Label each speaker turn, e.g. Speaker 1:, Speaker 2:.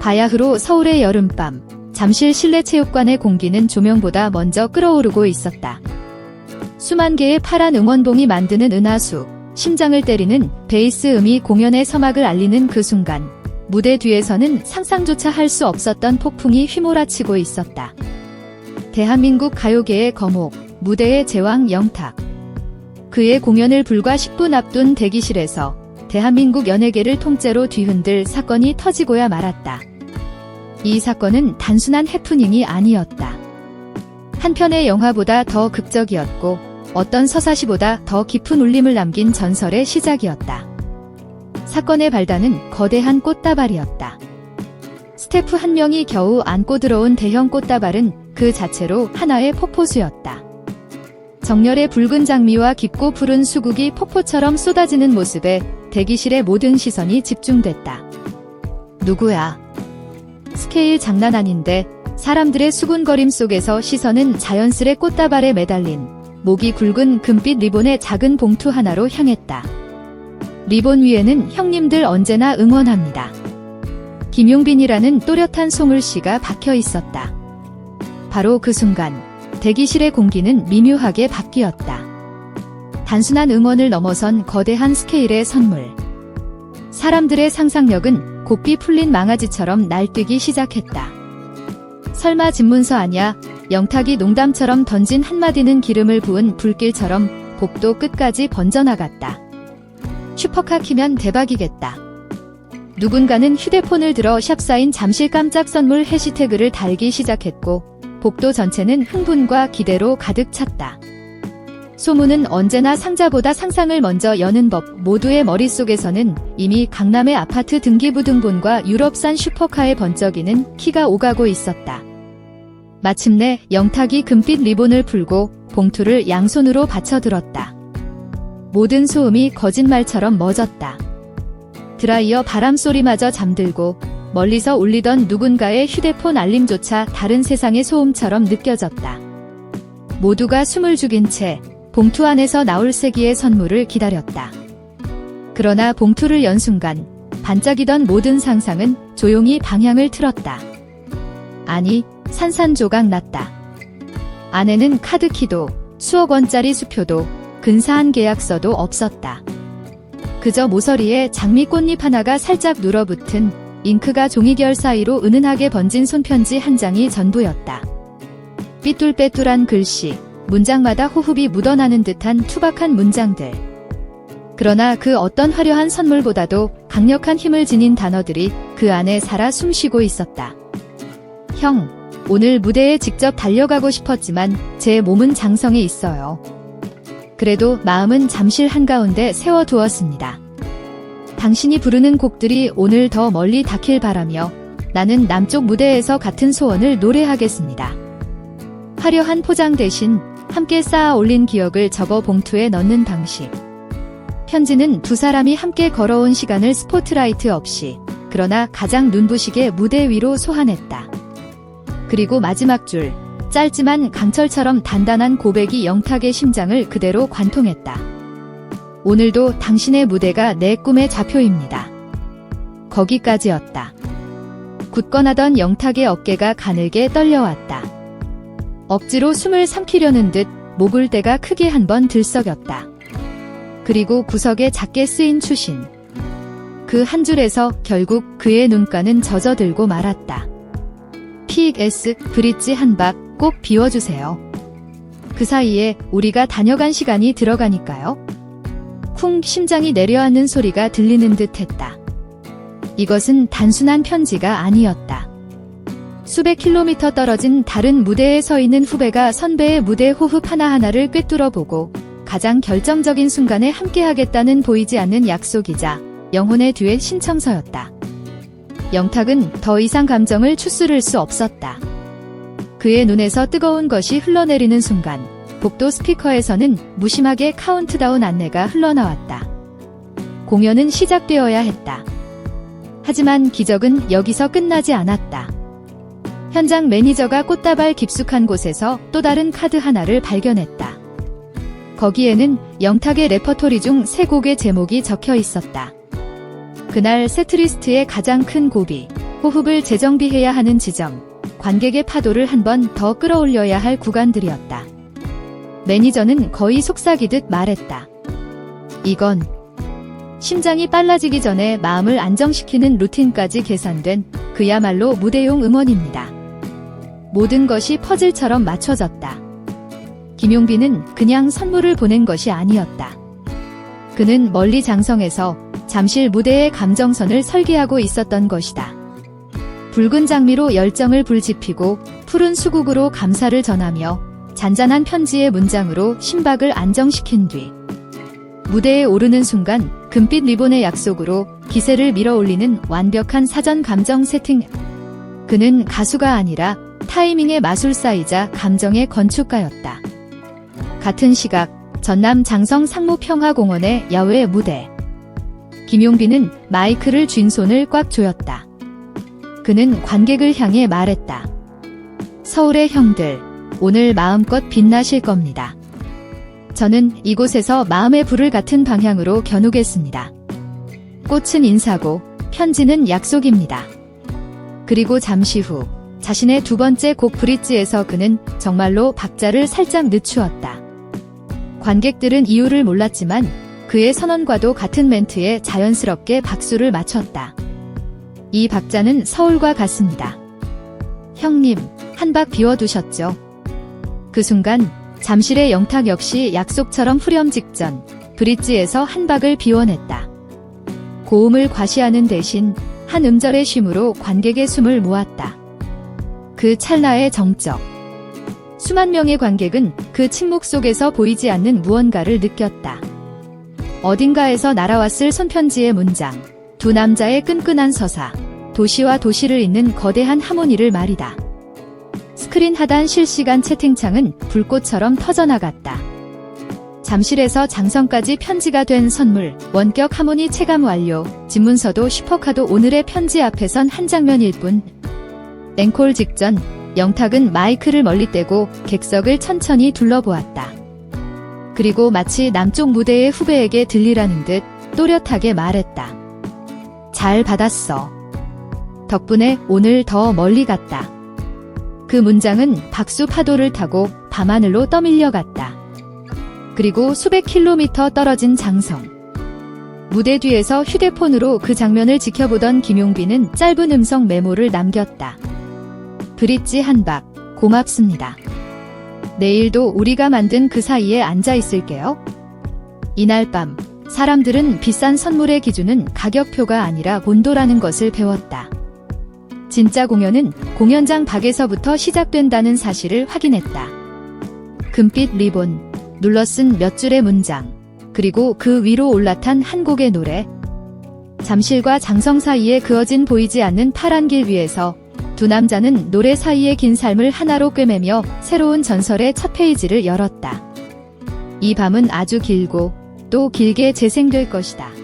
Speaker 1: 바야흐로 서울의 여름밤, 잠실 실내체육관의 공기는 조명보다 먼저 끓어오르고 있었다. 수만 개의 파란 응원봉이 만드는 은하수, 심장을 때리는 베이스 음이 공연의 서막을 알리는 그 순간, 무대 뒤에서는 상상조차 할 수 없었던 폭풍이 휘몰아치고 있었다. 대한민국 가요계의 거목, 무대의 제왕 영탁. 그의 공연을 불과 10분 앞둔 대기실에서 대한민국 연예계를 통째로 뒤흔들 사건이 터지고야 말았다. 이 사건은 단순한 해프닝이 아니었다. 한 편의 영화보다 더 극적이었고 어떤 서사시보다 더 깊은 울림을 남긴 전설의 시작이었다. 사건의 발단은 거대한 꽃다발이었다. 스태프 한 명이 겨우 안고 들어온 대형 꽃다발은 그 자체로 하나의 폭포수였다. 정열의 붉은 장미와 깊고 푸른 수국이 폭포처럼 쏟아지는 모습에 대기실의 모든 시선이 집중됐다. 누구야? 스케일 장난 아닌데 사람들의 수군거림 속에서 시선은 자연스레 꽃다발에 매달린 목이 굵은 금빛 리본의 작은 봉투 하나로 향했다. 리본 위에는 형님들 언제나 응원합니다. 김용빈이라는 또렷한 소물씨가 박혀 있었다. 바로 그 순간 대기실의 공기는 미묘하게 바뀌었다. 단순한 응원을 넘어선 거대한 스케일의 선물. 사람들의 상상력은 곱비 풀린 망아지처럼 날뛰기 시작했다. 설마 집문서 아냐? 영탁이 농담처럼 던진 한마디는 기름을 부은 불길처럼 복도 끝까지 번져나갔다. 슈퍼카 키면 대박이겠다. 누군가는 휴대폰을 들어 샵사인 잠실 깜짝 선물 해시태그를 달기 시작했고, 복도 전체는 흥분과 기대로 가득 찼다. 소문은 언제나 상자보다 상상을 먼저 여는 법 모두의 머릿속에서는 이미 강남의 아파트 등기부등본과 유럽산 슈퍼카의 번쩍이는 키가 오가고 있었다. 마침내 영탁이 금빛 리본을 풀고 봉투를 양손으로 받쳐들었다. 모든 소음이 거짓말처럼 멎었다. 드라이어 바람 소리마저 잠들고 멀리서 울리던 누군가의 휴대폰 알림조차 다른 세상의 소음처럼 느껴졌다. 모두가 숨을 죽인 채 봉투 안에서 나올 세기의 선물을 기다렸다. 그러나 봉투를 연 순간 반짝이던 모든 상상은 조용히 방향을 틀었다. 아니, 산산조각 났다. 안에는 카드키도 수억 원짜리 수표도 근사한 계약서도 없었다. 그저 모서리에 장미 꽃잎 하나가 살짝 눌어붙은 잉크가 종이결 사이로 은은하게 번진 손편지 한 장이 전부였다. 삐뚤빼뚤한 글씨, 문장마다 호흡이 묻어나는 듯한 투박한 문장들. 그러나 그 어떤 화려한 선물보다도 강력한 힘을 지닌 단어들이 그 안에 살아 숨쉬고 있었다. 형, 오늘 무대에 직접 달려가고 싶었지만 제 몸은 장성에 있어요. 그래도 마음은 잠실 한가운데 세워두었습니다. 당신이 부르는 곡들이 오늘 더 멀리 닿길 바라며 나는 남쪽 무대에서 같은 소원을 노래하겠습니다. 화려한 포장 대신 함께 쌓아 올린 기억을 접어 봉투에 넣는 방식. 편지는 두 사람이 함께 걸어온 시간을 스포트라이트 없이, 그러나 가장 눈부시게 무대 위로 소환했다. 그리고 마지막 줄, 짧지만 강철처럼 단단한 고백이 영탁의 심장을 그대로 관통했다. 오늘도 당신의 무대가 내 꿈의 좌표입니다. 거기까지였다. 굳건하던 영탁의 어깨가 가늘게 떨려왔다. 억지로 숨을 삼키려는 듯 목을 대가 크게 한 번 들썩였다. 그리고 구석에 작게 쓰인 추신. 그 한 줄에서 결국 그의 눈가는 젖어들고 말았다. PX 브릿지 한 박 꼭 비워주세요. 그 사이에 우리가 다녀간 시간이 들어가니까요. 쿵 심장이 내려앉는 소리가 들리는 듯 했다. 이것은 단순한 편지가 아니었다. 수백 킬로미터 떨어진 다른 무대에 서 있는 후배가 선배의 무대 호흡 하나하나를 꿰뚫어 보고 가장 결정적인 순간에 함께하겠다는 보이지 않는 약속이자 영혼의 듀엣 신청서였다. 영탁은 더 이상 감정을 추스를 수 없었다. 그의 눈에서 뜨거운 것이 흘러내리는 순간 복도 스피커에서는 무심하게 카운트다운 안내가 흘러나왔다. 공연은 시작되어야 했다. 하지만 기적은 여기서 끝나지 않았다. 현장 매니저가 꽃다발 깊숙한 곳에서 또 다른 카드 하나를 발견했다. 거기에는 영탁의 레퍼토리 중 세 곡의 제목이 적혀 있었다. 그날 세트리스트의 가장 큰 고비, 호흡을 재정비해야 하는 지점, 관객의 파도를 한 번 더 끌어올려야 할 구간들이었다. 매니저는 거의 속삭이듯 말했다. 이건 심장이 빨라지기 전에 마음을 안정시키는 루틴까지 계산된 그야말로 무대용 응원입니다. 모든 것이 퍼즐처럼 맞춰졌다. 김용빈은 그냥 선물을 보낸 것이 아니었다. 그는 멀리 장성에서 잠실 무대의 감정선을 설계하고 있었던 것이다. 붉은 장미로 열정을 불지피고 푸른 수국으로 감사를 전하며 잔잔한 편지의 문장으로 심박을 안정시킨 뒤 무대에 오르는 순간 금빛 리본의 약속으로 기세를 밀어올리는 완벽한 사전 감정 세팅. 그는 가수가 아니라 타이밍의 마술사이자 감정의 건축가였다. 같은 시각 전남 장성 상무평화공원의 야외 무대. 김용빈은 마이크를 쥔 손을 꽉 조였다. 그는 관객을 향해 말했다. 서울의 형들, 오늘 마음껏 빛나실 겁니다. 저는 이곳에서 마음의 불을 같은 방향으로 겨누겠습니다. 꽃은 인사고 편지는 약속입니다. 그리고 잠시 후 자신의 두 번째 곡 브릿지에서 그는 정말로 박자를 살짝 늦추었다. 관객들은 이유를 몰랐지만 그의 선언과도 같은 멘트에 자연스럽게 박수를 맞췄다. 이 박자는 서울과 같습니다. 형님, 한 박 비워두셨죠? 그 순간 잠실의 영탁 역시 약속처럼 후렴 직전 브릿지에서 한 박을 비워냈다. 고음을 과시하는 대신 한 음절의 쉼으로 관객의 숨을 모았다. 그 찰나의 정적. 수만 명의 관객은 그 침묵 속에서 보이지 않는 무언가를 느꼈다. 어딘가에서 날아왔을 손편지의 문장, 두 남자의 끈끈한 서사, 도시와 도시를 잇는 거대한 하모니를 말이다. 스크린 하단 실시간 채팅창은 불꽃처럼 터져나갔다. 잠실에서 장성까지 편지가 된 선물, 원격 하모니 체감 완료, 집문서도 슈퍼카도 오늘의 편지 앞에선 한 장면일 뿐. 앵콜 직전, 영탁은 마이크를 멀리 떼고 객석을 천천히 둘러보았다. 그리고 마치 남쪽 무대의 후배에게 들리라는 듯 또렷하게 말했다. 잘 받았어. 덕분에 오늘 더 멀리 갔다. 그 문장은 박수 파도를 타고 밤하늘로 떠밀려 갔다. 그리고 수백 킬로미터 떨어진 장성. 무대 뒤에서 휴대폰으로 그 장면을 지켜보던 김용빈은 짧은 음성 메모를 남겼다. 브릿지 한 박, 고맙습니다. 내일도 우리가 만든 그 사이에 앉아 있을게요. 이날 밤, 사람들은 비싼 선물의 기준은 가격표가 아니라 본도라는 것을 배웠다. 진짜 공연은 공연장 밖에서부터 시작된다는 사실을 확인했다. 금빛 리본, 눌러쓴 몇 줄의 문장, 그리고 그 위로 올라탄 한 곡의 노래. 잠실과 장성 사이에 그어진 보이지 않는 파란 길 위에서 두 남자는 노래 사이의 긴 삶을 하나로 꿰매며 새로운 전설의 첫 페이지를 열었다. 이 밤은 아주 길고 또 길게 재생될 것이다.